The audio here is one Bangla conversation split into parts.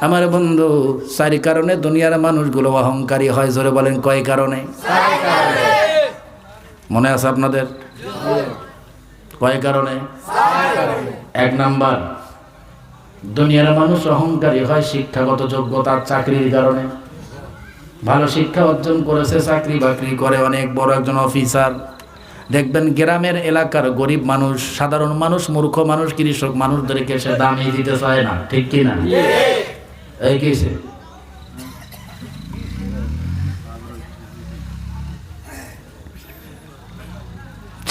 আমার বন্ধু, চারি কারণে দুনিয়ার মানুষগুলো অহংকারী হয়, জোরে বলেন কয় কারণে? মনে আছে আপনাদের? কয় কারণে? এক নাম্বার, দুনিয়ার মানুষ অহংকারী হয় শিক্ষাগত যোগ্যতার চাকরির কারণে। ভালো শিক্ষা অর্জন করেছে, চাকরি বাকরি করে অনেক বড় একজন অফিসার। দেখবেন গ্রামের এলাকার গরিব মানুষ, সাধারণ মানুষ, মূর্খ মানুষ, কৃষক মানুষদেরকে সে দামই দিতে চায় না, ঠিক কি না?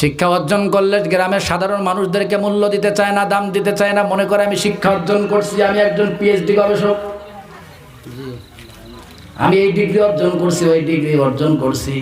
শিক্ষা অর্জন করলে গ্রামের সাধারণ মানুষদেরকে মূল্য দিতে চায় না, দাম দিতে চায় না। মনে করে আমি শিক্ষা অর্জন করছি, আমি একজন পিএইচডি গবেষক। আমি এই ডিগ্রি অর্জন করছি, ওই ডিগ্রি অর্জন করছি।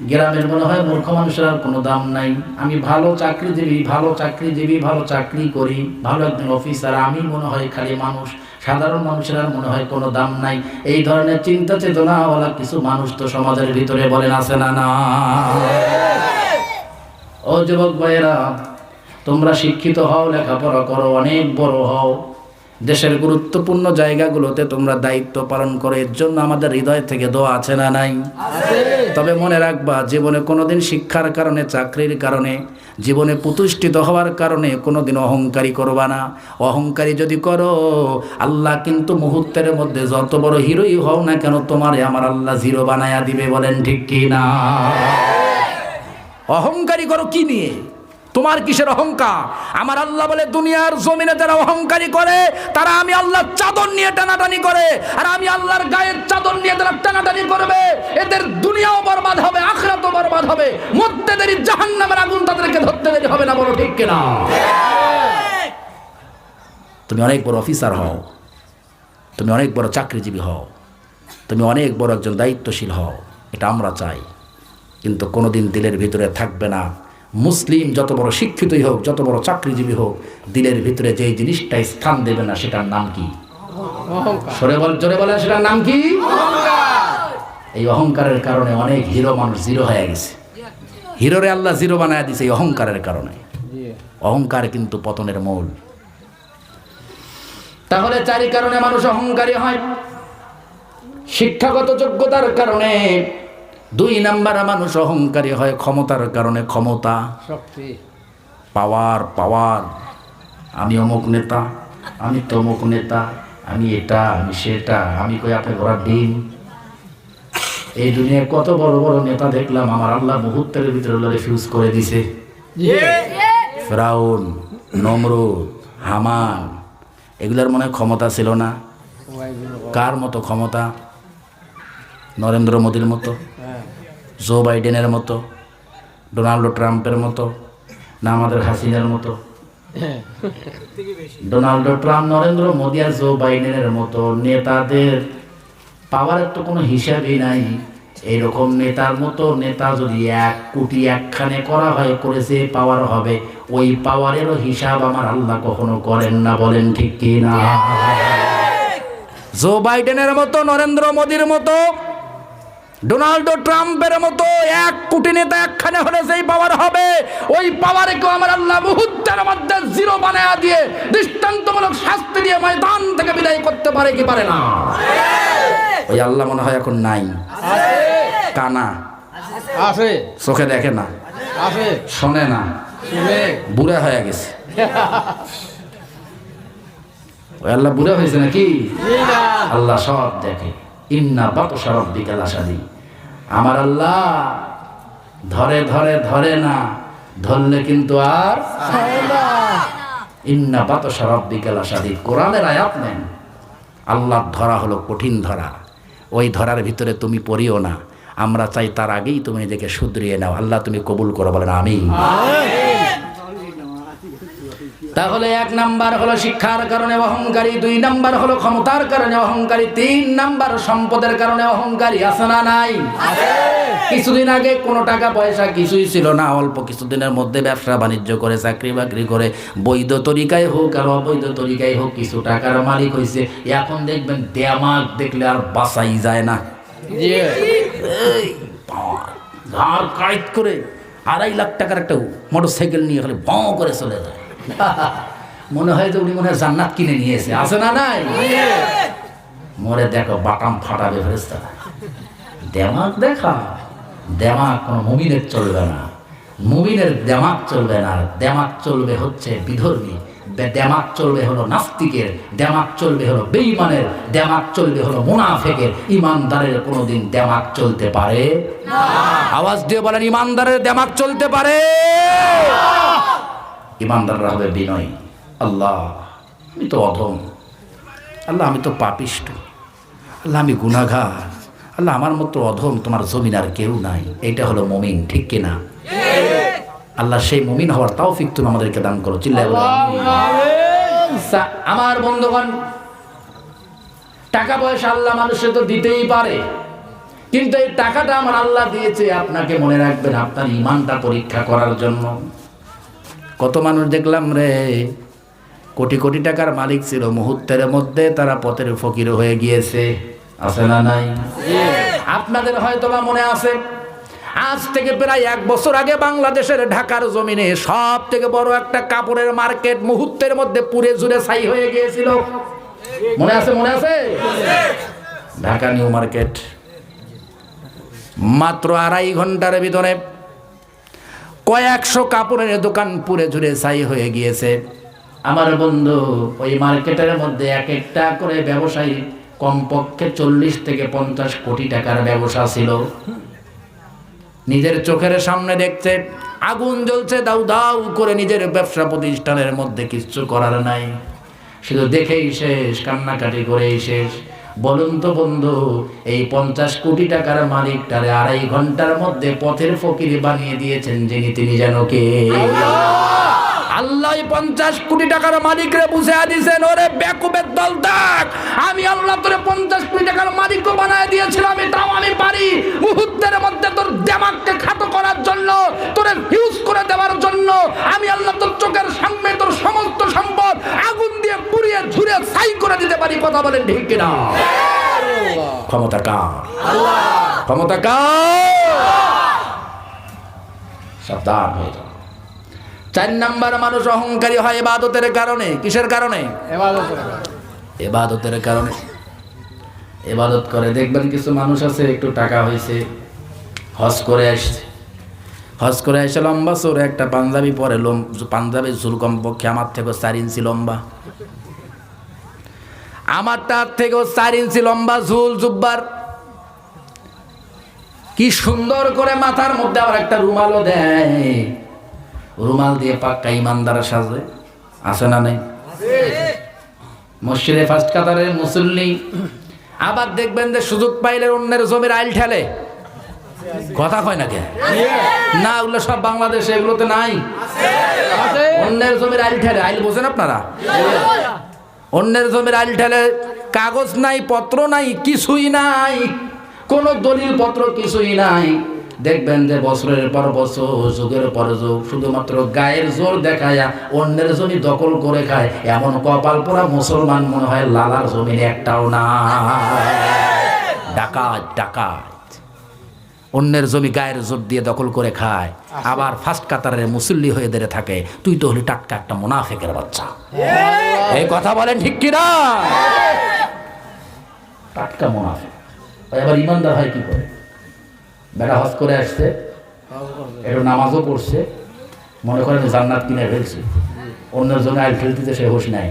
গ্রামের মনে হয়, মূর্খ মানুষের আর কোনো দাম নাই। আমি ভালো চাকরিজীবী ভালো চাকরিজীবী ভালো চাকরি করি, ভালো একজন অফিসার আমি মনে হয় খালি মানুষ। সাধারণ মানুষের আর মনে হয় কোনো দাম নাই। এই ধরনের চিন্তা চেতনাওয়ালা কিছু মানুষ তো সমাজের ভিতরে বলেন, আছে না না? ও যুবক ভাইয়েরা, তোমরা শিক্ষিত হও, লেখাপড়া করো, অনেক বড় হও। দেশের গুরুত্বপূর্ণ জায়গাগুলোতে তোমরা দায়িত্ব পালন করো এর জন্য আমাদের হৃদয় থেকে দোয়া আছে না নাই? তবে মনে রাখবা জীবনে কোনোদিন শিক্ষার কারণে চাকরির কারণে জীবনে প্রতিষ্ঠিত হওয়ার কারণে কোনোদিন অহংকারী করবা না। অহংকারী যদি করো আল্লাহ কিন্তু মুহূর্তের মধ্যে যত বড় হিরোই হও না কেন তোমারে আমার আল্লাহ জিরো বানায়া দিবে বলেন ঠিক কি না? অহংকারী করো কি নিয়ে? তোমার কিসের অহংকার? আমার আল্লাহ বলে, দুনিয়ার জমিনে যারা অহংকারী করে, তারা আমি আল্লাহর চাদর নিয়ে টানাটানি করে, আর আমি আল্লাহর গায়ের চাদর নিয়ে তারা টানাটানি করবে, এদের দুনিয়াও বরবাদ হবে, আখরাতও বরবাদ হবে। মধ্যে দেরি জাহান্নামের আগুন তাদেরকে ধরতে দেরি হবে না বলো ঠিক কিনা? তুমি অনেক বড় অফিসার হও, তুমি অনেক বড় চাকরিজীবী হও, তুমি অনেক বড় একজন দায়িত্বশীল হও, এটা আমরা চাই। কিন্তু কোনোদিন দিলের ভিতরে থাকবে না। মুসলিম যত বড় শিক্ষিতই হোক যত বড় চাকরিজীবী হোক দিলের ভিতরে যেই জিনিসটা স্থান দেবে না সেটার নাম কি? সরে বল জোরে বলেন সেটার নাম কি? এই অহংকারের কারণে অনেক হিরো মানুষ জিরো হয়ে গেছে। হিরোরে আল্লাহ জিরো বানায় দিছে এই অহংকারের কারণে। অহংকার কিন্তু পতনের মূল। তাহলে চারি কারণে মানুষ অহংকারী হয়। শিক্ষাগত যোগ্যতার কারণে দুই নাম্বার মানুষ অহংকারী হয় ক্ষমতার কারণে ক্ষমতা শক্তি। পাওয়ার পাওয়ার। আমি অমুক নেতা আমি তমুক নেতা আমি এটা আমি সেটা আমি কই আপনি ঘোড়ার ডিম? এই দুনিয়ায় কত বড় বড় নেতা দেখলাম আমার আল্লাহ মুহূর্তের ভিতরে রিফিউজ করে দিছে। ফেরাউন নমরুদ হামান এগুলার মনে ক্ষমতা ছিল না। কার মতো ক্ষমতা? নরেন্দ্র মোদীর মতো জো বাইডেনের মতো ডোনাল্ড ট্রাম্পের মতো না আমাদের হাসিনার মতো। ডোনাল্ড ট্রাম্প নরেন্দ্র মোদী আর জো বাইডেনের মতো নেতাদের পাওয়ারের তো কোনো হিসাবই নাই। এইরকম নেতার মতো নেতা যদি এক কোটি একখানে করা হয় করেছে পাওয়ার হবে ওই পাওয়ারেরও হিসাব আমার আল্লাহ কখনো করেন না বলেন ঠিক কি না? জো বাইডেনের মতো নরেন্দ্র মোদীর মতো ডোনাল্ড ট্রাম্পের মতো এক কোটি নেতা একখানে হলে সেই পাওয়ার হবে ওই পাওয়ারে কেউ আমার আল্লাহ মুহূর্তের মধ্যে জিরো বানায়া দিয়ে দৃষ্টান্তমূলক শাস্তি দিয়ে ময়দান থেকে বিদায় করতে পারে কি পারে না? ওই আল্লাহ মনে হয় এখন নাই। কানা। আছে। চোখে দেখে না। আছে। শোনে না। বুড়া হয়ে গেছে। ওই আল্লাহ বুড়া হয়েছে নাকি? আল্লাহ সব দেখে। ইন্না বাত সরব বিকাল আসাদি। আমার আল্লাহ ধরে ধরে ধরে না, ধরলে কিন্তু আর ইন্না বাত সরব বিকাল আসাদি। কোরআনের আয়াত নেন। আল্লাহ ধরা হলো কঠিন ধরা। ওই ধরার ভিতরে তুমি পড়িও না। আমরা চাই তার আগেই তুমি নিজেকে শুধরিয়ে নাও। আল্লাহ তুমি কবুল করো, বলেন আমি তাহলে এক নাম্বার হলো শিক্ষার কারণে অহংকারী দুই নাম্বার হলো ক্ষমতার কারণে অহংকারী তিন নাম্বার সম্পদের কারণে অহংকারী। আছে না নাই? কিছুদিন আগে কোনো টাকা পয়সা কিছুই ছিল না অল্প কিছুদিনের মধ্যে ব্যবসা বাণিজ্য করে চাকরি বাকরি করে বৈধ তরিকায় হোক আর অবৈধ তরিকায় হোক কিছু টাকার মালিক হয়েছে এখন দেখবেন দেমাগ দেখলে আর বাসাই যায় না। ঘাড় কাইট করে আড়াই লাখ টাকার একটা মোটর সাইকেল নিয়ে খালি ভ করে চলে যায়। মনে হয় যে উনি মনে হয় জান্নাত কিনে নিয়েছে। আছে না নাই? মরে দেখো বাটাম ফাটাবে ফেরেস্তা দেমাক দেখা দেমাক কোনো মুমিনের চলবে না। মুমিনের দেমাক চলবে না। দেমাক চলবে হচ্ছে বিধর্মী। দেমাক চলবে হলো নাস্তিকের। দেমাক চলবে হলো বেঈমানের। দেমাক চলবে হলো মুনাফেকের। ইমানদারের কোনোদিন দেমাক চলতে পারে? আওয়াজ দিয়ে বলেন ইমানদারের দেমাক চলতে পারে? ইমানদাররা হবে বিনয়। আল্লাহ, আমি তো অধম। আল্লাহ, আমি তো পাপিষ্ট। আল্লাহ, আমি গুনাগার আল্লাহ, আমার মতো অধম তোমার জমিন আর কেউ নাই। এটা হলো মমিন, ঠিক কিনা আল্লাহ, সেই মমিন হওয়ার তাও তুমি আমাদেরকে দান করো। আমিন। সা- আমার বন্ধুগণ, টাকা পয়সা আল্লাহ মানুষে তো দিতেই পারে। কিন্তু এই টাকাটা আমার আল্লাহ দিয়েছে, আপনাকে মনে রাখবেন আপনার ইমানটা পরীক্ষা করার জন্য। কত মানুষ দেখলাম রে? কোটি কোটি টাকার মালিক ছিল। মুহূর্তের মধ্যে তারা পথের ফকির হয়ে গিয়েছে। আছে না নাই? আপনাদের হয়তো বা মনে আছে, আজ থেকে প্রায় এক বছর আগে বাংলাদেশের ঢাকার জমিনে সব থেকে বড় একটা কাপড়ের মার্কেট মুহূর্তের মধ্যে পুরে জুড়ে ছাই হয়ে গিয়েছিল। মনে আছে মনে আছে? Dhaka new market. মাত্র আড়াই ঘণ্টার ভিতরে কয়েকশো কাপড়ের দোকান পুরে ঝুরে ছাই হয়ে গিয়েছে। আমার বন্ধু, ওই মার্কেটের মধ্যে এক একটা করে ব্যবসায়ী কমপক্ষে চল্লিশ থেকে পঞ্চাশ কোটি টাকার ব্যবসা ছিল। নিজের চোখের সামনে দেখছে, আগুন জ্বলছে, দাউ দাউ করে নিজের ব্যবসা প্রতিষ্ঠানের মধ্যে কিচ্ছু করার নাই। শুধু দেখেই শেষ, কান্নাকাটি করেই শেষ। বলুন তো বন্ধু, এই পঞ্চাশ কোটি টাকার মালিকটারে আড়াই ঘণ্টার মধ্যে পথের ফকির বানিয়ে দিয়েছেন, যিনি তিনি যেন কে? আল্লাহ পঞ্চাশ কোটি টাকার মালিকরে বুঝে দিয়েছেন ওরে বেকুবের দল দেখ আমি আল্লাহ তোরে পঞ্চাশ কোটি টাকার মালিকও বানায় দিয়েছিলাম এটাও আমি পারি। মুহূর্তের মধ্যে তোর দেমাগকে খাটো করার জন্য তোরে হিউজ করে দেওয়ার জন্য আমি আল্লাহ তোর চোখের সামনে তোর সমস্ত সম্পদ আগুন দিয়ে পুড়িয়ে ঝুরে ছাই করে দিতে পারি কথা বলেন ঠিক কিনা? ক্ষমতা কার? ক্ষমতা কার? সাবধান হয়ে যাও। চার নাম্বার মানুষ অহংকারী হয় এবাদতের কারণে। কিসের কারণে? এবাদতের কারণে। এবাদত করে। দেখবেন কিছু মানুষ আছে একটু টাকা হয়েছে হজ করে আসছে। হজ করে এসে লম্বা সরে একটা পাঞ্জাবি পরে পাঞ্জাবি চুল কমপক্ষে আমার থেকেও চার ইঞ্চি লম্বা। আমার তার থেকেও চার ইঞ্চি লম্বা ঝুল জুব্বার। কি সুন্দর করে মাথার মধ্যে আবার একটা রুমালও দেয়। রুমাল দিয়ে পাক্কা ইমানদার সাজে। আছে না নেই? মসজিদে ফার্স্ট কাতারের মুসল্লি, আবার দেখবেন যে সুযোগ পাইলে অন্যের জমির আইল ঠেলে। কথা কয় না কে? না, ওগুলো সব বাংলাদেশে, এগুলোতে নাই। অন্যের জমির আইল ঠেলে, আইল বোঝেন আপনারা? অন্যের জমির আইল ঠেলে, কাগজ নাই, পত্র নাই, কিছুই নাই। কোনো দলিল পত্র কিছুই নাই। দেখবেন যে বছরের পর বছর যুগের পর যুগ শুধুমাত্র গায়ের জোর দেখায়া অন্যের জমি দখল করে খায়। এমন কপাল পোড়া মুসলমান মনে হয় লালার জমিনে একটাও না ডাকাত ডাকাত। অন্যের জমি গায়ের জোর দিয়ে দখল করে খায়। আবার ফার্স্ট কাতারের মুসল্লি হয়ে দেরে থাকে। তুই তো হলি টাটকা একটা মুনাফেকের বাচ্চা। এই কথা বলেন ঠিক কিনা? টাটকা মুনাফেক। আবার ইমানদার হয় কি করে? বেটা হজ করে আসছে, একটু নামাজও পড়ছে, মনে করেন জান্নাত কিনে ফেলছে। অন্যের জন্য আইল ফেলতে সে হুশ নাই।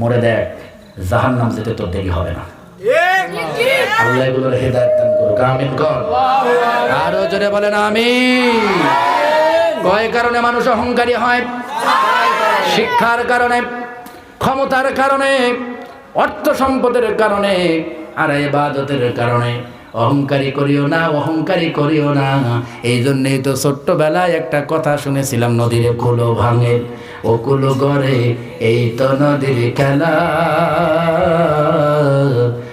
মরে দেখ জাহান নাম যেতে তোর দেরি হবে না। আল্লাহ এগুলোর আমিন বলেন আমি কয় কারণে মানুষ অহংকারী হয়? শিক্ষার কারণে, ক্ষমতার কারণে, অর্থ সম্পদের কারণে, আর এবাদতের কারণে। অহংকারী করিও না, অহংকারী করিও না। এই জন্যেই তো ছোট্টবেলায় একটা কথা শুনেছিলাম, নদীর কুলো ভাঙে, ও কুলো গড়ে, এই তো নদীর খেলা।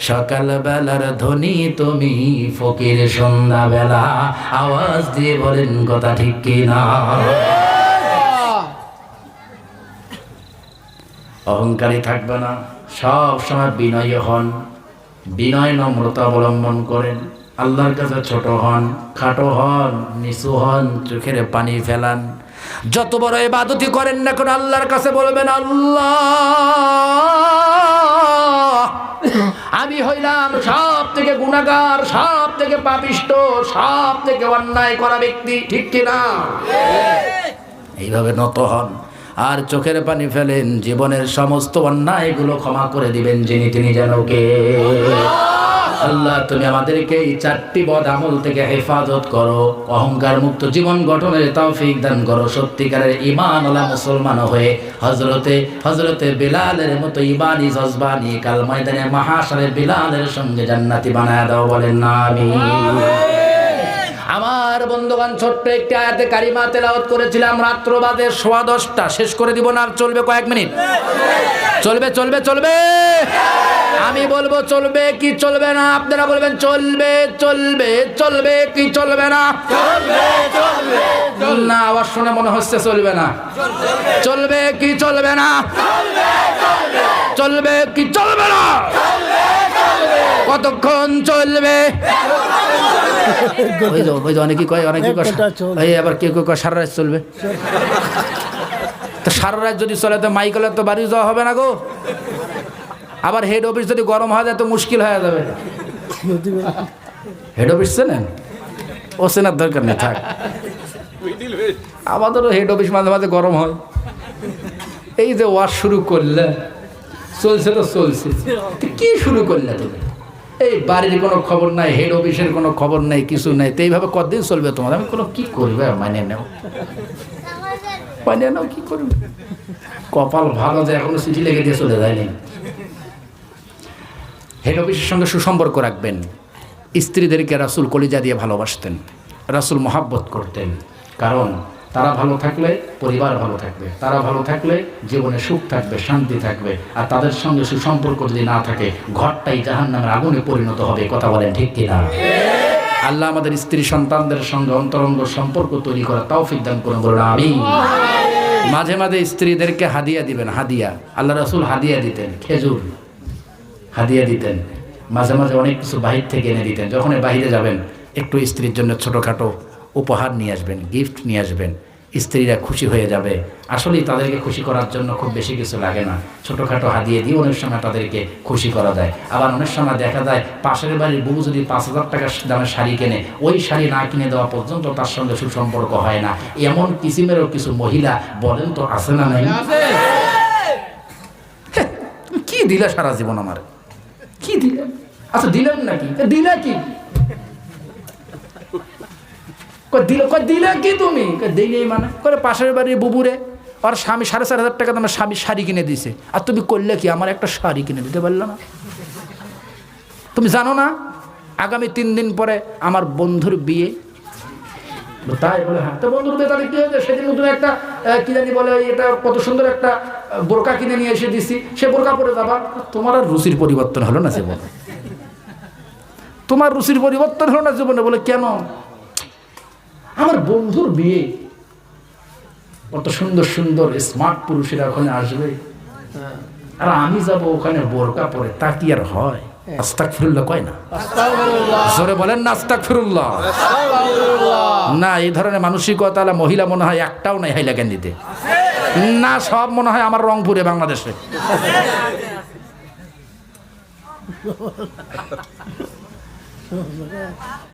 সকাল বেলার ধ্বনি তুমি ফকির সন্ধ্যা বেলা আওয়াজ দিয়ে বলেন কথা ঠিক কিনা। অহংকারী থাকবে না সব সময় বিনয়ী হন। বিনয় নম্রতা অবলম্বন করেন। আল্লাহর কাছে ছোট হন খাটো হন নিচু হন চোখের পানি ফেলান। যত বড় এবাদতি করেন না কোন আল্লাহর কাছে বলবেন আল্লাহ আমি হইলাম সব থেকে গুণাগার সব থেকে পাপিষ্ট সব থেকে অন্যায় করা ব্যক্তি। ঠিক কিনা? এইভাবে নত হন। আর চোখের পানি ফেলেন, জীবনের সমস্ত অন্যায়গুলো ক্ষমা করে দিবেন যিনি তিনি যেন কে আল্লাহ, তুমি আমাদেরকে এই চারটি বদ আমল থেকে হেফাজত করো। অহংকার মুক্ত জীবন গঠনের তৌফিক দান করো। সত্যিকারের ইমান ওলা মুসলমান হয়ে হজরতে হজরতে বিলালের মতো ইমানি জজবানি কাল ময়দানে মহাসারে বিলালের সঙ্গে জান্নাতি বানায় দাও বলেন না আমি আমার বন্ধুগণ, ছোট্ট একটি আয়াতে কারিমা তেলাওয়াত করেছিলাম, রাত্র বাদে সোয়া দশটা। শেষ করে দিব না, আর চলবে কয়েক মিনিট। চলবে চলবে চলবে। আমি বলব, চলবে কি চলবে না? আপনারা বলবেন, চলবে চলবে চলবে কি চলবে না? না শুনে মনে হচ্ছে চলবে না। চলবে কি চলবে না? চলবে কি চলবে না? কতক্ষণ চলবে? ওই যে অনেকে কয় অনেকে কয় এই আবার কেউ কেউ কয় সারা রাত চলবে। তো সারা রাত যদি চলে তো মাইকেলের তো বাড়ি যাওয়া হবে না গো। আবার হেড অফিস যদি গরম হয়ে যায় তো মুশকিল হয়ে যাবে। হেড অফিস চেনেন? ও চেনার দরকার নেই থাক। আমাদেরও হেড অফিস মাঝে মাঝে গরম হয়। এই যে ওয়াশ শুরু করলে চলছে তো চলছে। কি শুরু করলে তুমি? এই বাড়ির কোনো খবর নাই হেড অফিসের কোনো খবর নাই, কিছু নাই, তো এইভাবে কতদিন চলবে তোমার? আমি কোনো কি করবে? মানে নেও। মানে নাও, কি করবে? কপাল ভালো যে এখনও চিঠি লেগে দিয়ে চলে যায়নি। হেড অফিসের সঙ্গে সুসম্পর্ক রাখবেন। স্ত্রীদেরকে রাসুল কলিজা দিয়ে ভালোবাসতেন, রাসুল মহাব্বত করতেন। কারণ তারা ভালো থাকলে পরিবার ভালো থাকবে, তারা ভালো থাকলে জীবনে সুখ থাকবে, শান্তি থাকবে, আর তাদের সঙ্গে সুসম্পর্ক যদি না থাকে, ঘরটাই জাহান নামের আগুনে পরিণত হবে কথা বলেন ঠিক কিনা? আল্লাহ আমাদের স্ত্রী সন্তানদের সঙ্গে অন্তরঙ্গ সম্পর্ক তৈরি করা তৌফিক দান করুন, বলুন আমি মাঝে মাঝে স্ত্রীদেরকে হাদিয়া দিবেন, হাদিয়া। আল্লাহ রসুল হাদিয়া দিতেন, খেজুর হাদিয়া দিতেন। মাঝে মাঝে অনেক কিছু বাহির থেকে এনে দিতেন যখন বাহিরে যাবেন, একটু স্ত্রীর জন্য ছোটোখাটো উপহার নিয়ে আসবেন গিফট নিয়ে আসবেন স্ত্রীরা খুশি হয়ে যাবে। আসলেই তাদেরকে খুশি করার জন্য খুব বেশি কিছু লাগে না। ছোটোখাটো হাদিয়ে দিয়ে অনেক সময় তাদেরকে খুশি করা যায়। আবার অনেক সময় দেখা যায় পাশের বাড়ির বউ যদি পাঁচ হাজার টাকার দামের শাড়ি কেনে ওই শাড়ি না কিনে দেওয়া পর্যন্ত তার সঙ্গে সুসম্পর্ক হয় না। এমন কিসিমেরও কিছু মহিলা বলেন তো আছে না নাই? কি দিলে সারা জীবন আমার? কি দিলে? আচ্ছা দিলেন নাকি? দিলে কি কই দিলে কই দিলে কি তুমি? নেই মানে। করে পাশের বাড়ির বুবুরে আর স্বামী সাড়ে চার হাজার টাকা তোমার স্বামী শাড়ি কিনে দিছে আর তুমি করলে কি? আমার একটা শাড়ি কিনে দিতে পারল না। তুমি জানো না, আগামী তিন দিন পরে আমার বন্ধুর বিয়ে? তাই বলে হ্যাঁ তো বন্ধুর বিয়ে হয়েছে? সেদিন তুমি একটা জানি বলে এটা কত সুন্দর একটা বোরকা কিনে নিয়ে এসে দিছি। সে বোরকা পরে যাবা, তোমার আর রুচির পরিবর্তন হলো না জীবনে। তোমার রুচির পরিবর্তন হলো না জীবনে বলে, কেন? আমার বন্ধুর বিয়ে। কত সুন্দর সুন্দর স্মার্ট পুরুষেরা ওখানে আসবে। আর আমি যাব ওখানে বোরকা পরে তা কি আর হয়? আস্তাক ফিরুল্লাহ কয় না? জোরে বলেন না আস্তাক ফিরুল্লাহ না এই ধরনের মানসিকতা হলে মহিলা মনে হয় একটাও নাই দিতে না সব মনে হয় আমার রংপুরে বাংলাদেশে।